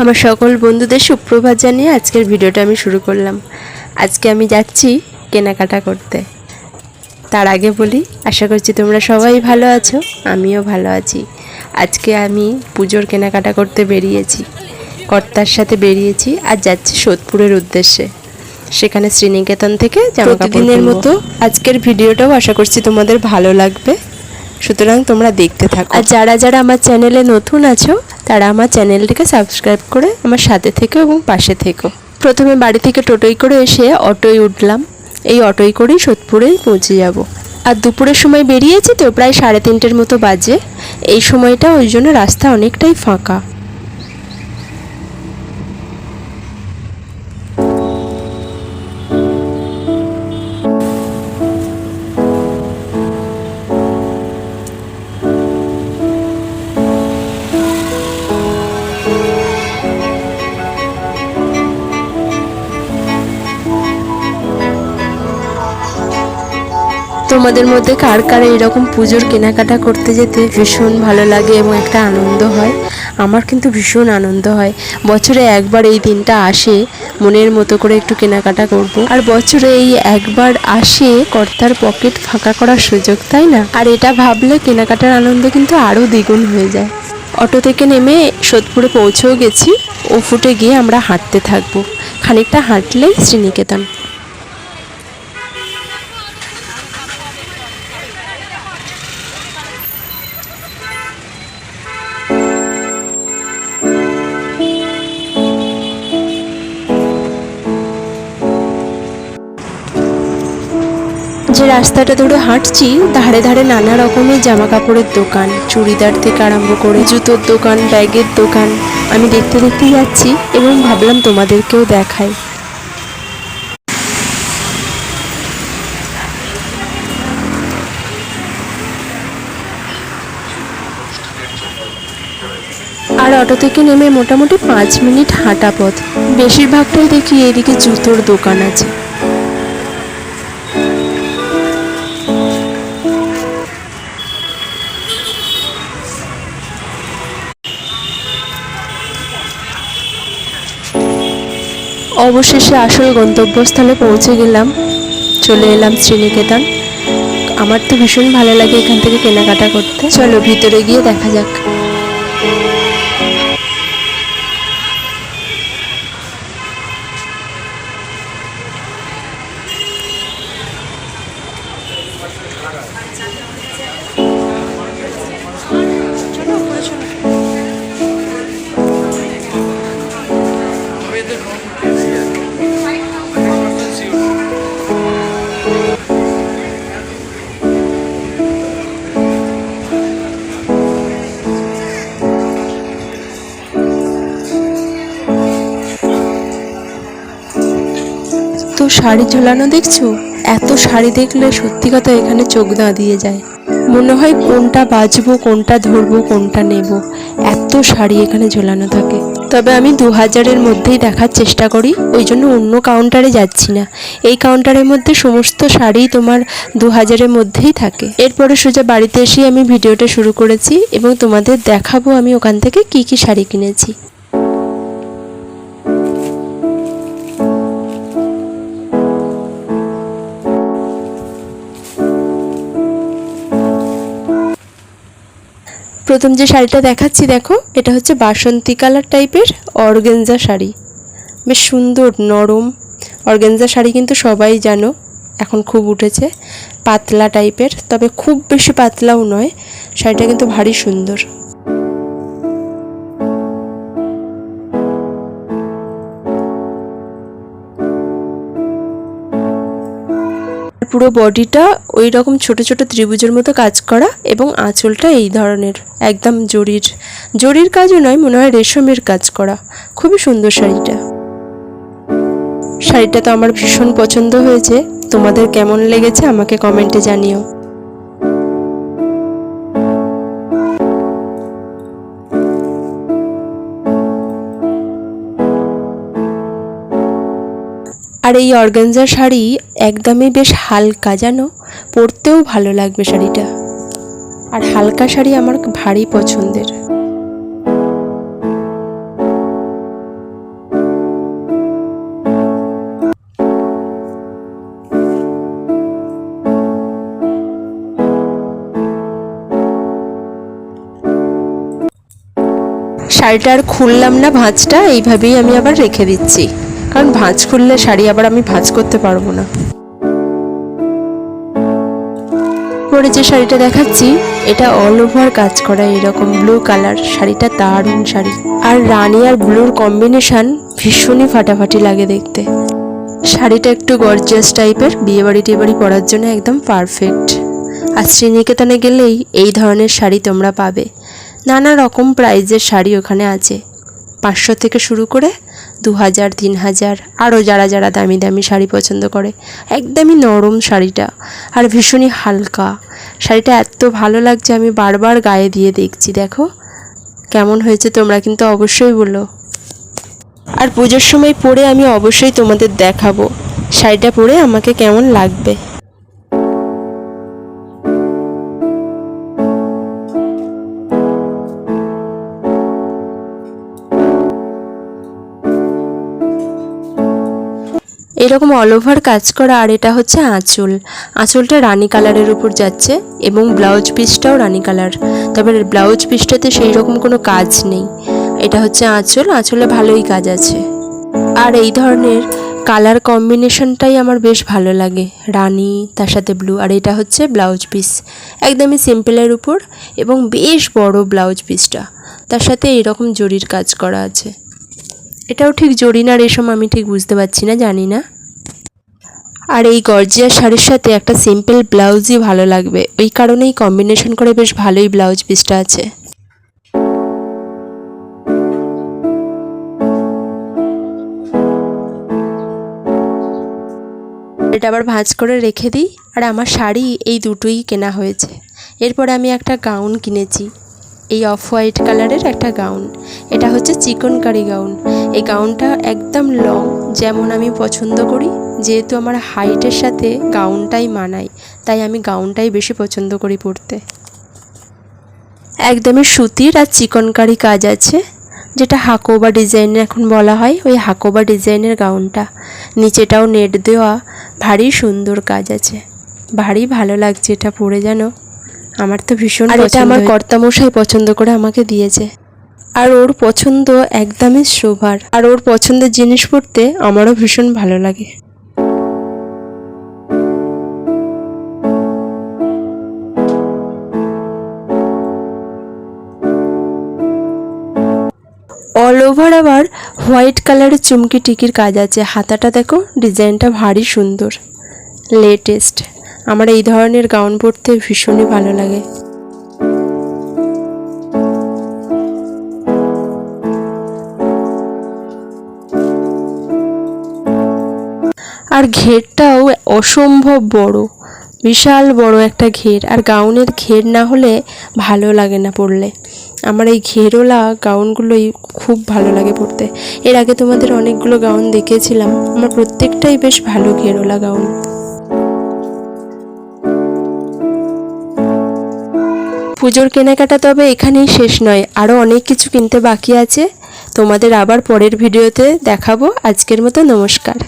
আমার সকল বন্ধুদের সুপ্রভাত জানিয়ে আজকের ভিডিওটা আমি শুরু করলাম। আজকে আমি যাচ্ছি কেনাকাটা করতে। তার আগে বলি আশা করছি তোমরা সবাই ভালো আছো আমিও ভালো আছি। আজকে আমি পুজোর কেনাকাটা করতে বেরিয়েছি। কর্তার সাথে বেরিয়েছি আর যাচ্ছি সোদপুরের উদ্দেশ্যে। সেখানে শ্রীনিকেতন থেকে প্রতিদিনের মতো আজকের ভিডিওটাও আশা করছি তোমাদের ভালো লাগবে। সুতরাং তোমরা দেখতে থাকো। আর যারা যারা আমার চ্যানেলে নতুন আছো তারা আমার চ্যানেলটিকে সাবস্ক্রাইব করে আমার সাথে থেকো এবং পাশে থেকো। প্রথমে বাড়ি থেকে টোটোই করে এসে অটোয় উঠলাম। এই অটোয় করেই সোদপুরে পৌঁছে যাব। আর দুপুরের সময় বেরিয়েছি তো প্রায় সাড়ে তিনটের মতো বাজে। এই সময়টা ওই জন্য রাস্তা অনেকটাই ফাঁকা। তোমাদের মধ্যে কার কার এরকম পুজোর কেনাকাটা করতে যেতে ভীষণ ভালো লাগে এবং একটা আনন্দ হয়? আমার কিন্তু ভীষণ আনন্দ হয়। বছরে একবার এই দিনটা আসে, মনের মতো করে একটু কেনাকাটা করব। আর বছরে এই একবার আসে, কর্তার পকেট ফাঁকা করার সুযোগ, তাই না? আর এটা ভাবলে কেনাকাটার আনন্দ কিন্তু আরও দ্বিগুণ হয়ে যায়। অটো থেকে নেমে সোদপুরে পৌঁছেও গেছি। ও ফুটে গিয়ে আমরা হাঁটতে থাকব। খানিকটা হাঁটলেই শ্রীনিকেতন। যে রাস্তাটা ধরে হাঁটছি, ধারে ধারে নানা রকমের জামা কাপড়ের দোকান, চুড়িদার থেকে আরম্ভ করে জুতোর দোকান, ব্যাগের দোকান। আমি দেখতে দেখতে যাচ্ছি এবং ভাবলাম তোমাদেরকেও দেখাই। আর অটো থেকে নেমে মোটামুটি পাঁচ মিনিট হাঁটা পথ। বেশিরভাগটাই দেখি এদিকে জুতোর দোকান আছে। অবশেষে আসল গন্তব্যস্থলে পৌঁছে গেলাম। চলে এলাম শ্রীনিকেতন। আমার তো ভীষণ ভালো লাগে এখান থেকে কেনাকাটা করতে। চলো ভিতরে গিয়ে দেখা যাক। শাড়ি ঝোলানো দেখছ? এত শাড়ি দেখলে সত্যি কথা এখানে চোখ দিয়ে যায়। মনে হয় কোনটা বাজবো, কোনটা ধরবো, কোনটা নেব। এত শাড়ি এখানে ঝোলানো থাকে। তবে আমি দু হাজারের মধ্যেই দেখার চেষ্টা করি, ওই জন্য অন্য কাউন্টারে যাচ্ছি না। এই কাউন্টারের মধ্যে সমস্ত শাড়ি তোমার দু হাজারের মধ্যেই থাকে। এরপরে সোজা বাড়িতে এসে আমি ভিডিওটা শুরু করেছি এবং তোমাদের দেখাবো আমি ওখান থেকে কি কি শাড়ি কিনেছি। প্রথম যে শাড়িটা দেখাচ্ছি, দেখো, এটা হচ্ছে বাসন্তী কালার টাইপের অর্গেঞ্জা শাড়ি। বেশ সুন্দর, নরম। অর্গেঞ্জা শাড়ি কিন্তু সবাই জানো, এখন খুব উঠেছে। পাতলা টাইপের, তবে খুব বেশি পাতলাও নয়। শাড়িটা কিন্তু ভারী সুন্দর। পুরো বডিটা ওই রকম ছোট ছোট ত্রিভুজের মতো কাজ করা এবং আঁচলটা এই ধরনের, একদম জরির। জরির কাজও নয়, মনে হয় রেশমের কাজ করা। খুবই সুন্দর শাড়িটা। শাড়িটা তো আমার ভীষণ পছন্দ হয়েছে। তোমাদের কেমন লেগেছে আমাকে কমেন্টে জানিও। আর এই অর্গানজা শাড়ি একদমই বেশ হালকা, জানো? পরতেও ভালো লাগবে শাড়িটা। আর হালকা শাড়ি আমার ভারী পছন্দের। শাড়িটা আর খুললাম না ভাঁজটা, এইভাবেই আমি আবার রেখে দিচ্ছি। কারণ ভাঁজ খুললে শাড়ি আবার আমি ভাঁজ করতে পারব না। পরে যে শাড়িটা দেখাচ্ছি, এটা অল ওভার কাজ করা এরকম ব্লু কালার শাড়িটা দারুণ শাড়ি। আর রানি আর ব্লুর কম্বিনেশন ভীষণই ফাটাফাটি লাগে দেখতে। শাড়িটা একটু গর্জিয়াস টাইপের বিয়ে বাড়ি টিয়ে বাড়ি পরার জন্য একদম পারফেক্ট আর শ্রীনিকেতনে গেলেই এই ধরনের শাড়ি তোমরা পাবে। নানা রকম প্রাইজের শাড়ি ওখানে আছে। পাঁচশো থেকে শুরু করে দু হাজার তিন হাজার আরও যারা যারা দামি দামি শাড়ি পছন্দ করে, একদমই নরম শাড়িটা। আর ভীষণই হালকা। শাড়িটা এত ভালো লাগছে, আমি বারবার গায়ে দিয়ে দেখছি, দেখো। কেমন হয়েছে তোমরা কিন্তু অবশ্যই বলো। আর পুজোর সময় পরে আমি অবশ্যই তোমাদের দেখাবো, শাড়িটা পরে আমাকে কেমন লাগবে। এরকম অল ওভার কাজ করা, আর এটা হচ্ছে আঁচল। আঁচলটা রানি কালারের উপর যাচ্ছে এবং ব্লাউজ পিসটাও রানি কালার তবে ব্লাউজ পিসটাতে সেই রকম কোনো কাজ নেই। এটা হচ্ছে আঁচল, আঁচলে ভালোই কাজ আছে। আর এই ধরনের কালার কম্বিনেশনটাই আমার বেশ ভালো লাগে, রানি, তার সাথে ব্লু আর এটা হচ্ছে ব্লাউজ পিস একদমই সিম্পলের উপর এবং বেশ বড় ব্লাউজ পিসটা তার সাথে এরকম জরির কাজ করা আছে। এটাও ঠিক জরি না রেশম আমি ঠিক বুঝতে পারছি না, জানি না। আর এই গর্জিয়াস শাড়ির সাথে একটা সিম্পল ব্লাউজই ভালো লাগবে। ওই কারণেই কম্বিনেশন করে বেশ ভালোই ব্লাউজ পিসটা আছে। এটা আবার ভাঁজ করে রেখে দিই। আর আমার শাড়ি এই দুটোই কেনা হয়েছে। এরপরে আমি একটা গাউন কিনেছি। এই অফ হোয়াইট কালারের একটা গাউন এটা হচ্ছে চিকনকারি গাউন এই গাউনটা একদম লং যেমন আমি পছন্দ করি। যেহেতু আমার হাইটের সাথে গাউনটাই মানায় তাই আমি গাউনটাই বেশি পছন্দ করি পরতে। একদমই সুতির আর চিকনকারি কাজ আছে যেটা হাকোবা ডিজাইনের এখন বলা হয় ওই হাকোবা ডিজাইনের গাউনটা নিচেটাও নেট দেওয়া ভারী সুন্দর কাজ আছে। ভারী ভালো লাগছে এটা পরে জানো। আমার তো ভীষণ আর এটা আমার কর্তামশাই পছন্দ করে আমাকে দিয়েছে। আর ওর পছন্দ একদমই শোভার। আর ওর পছন্দের জিনিস পরতে আমারও ভীষণ ভালো লাগে। অল ওভার আবার হোয়াইট কালারের চুমকি টিকির কাজ আছে। হাতাটা দেখো, ডিজাইনটা ভারী সুন্দর। লেটেস্ট আমার এই ধরনের গাউন পরতে ভীষণই ভালো লাগে। আর ঘেরটাও অসম্ভব বড়, বিশাল বড় একটা ঘের। আর গাউনের ঘের না হলে ভালো লাগে না পড়লে। আমার এই ঘেরওয়ালা গাউনগুলোই খুব ভালো লাগে পড়তে। এর আগে তোমাদের অনেকগুলো গাউন দেখেছিলাম। আমার প্রত্যেকটাই বেশ ভালো ঘেরওয়ালা গাউন। পুজোর কেনাকাটা তবে এখানেই শেষ নয়। আরও অনেক কিছু কিনতে বাকি আছে। তোমাদের আবার পরের ভিডিওতে দেখাবো। আজকের মতো নমস্কার।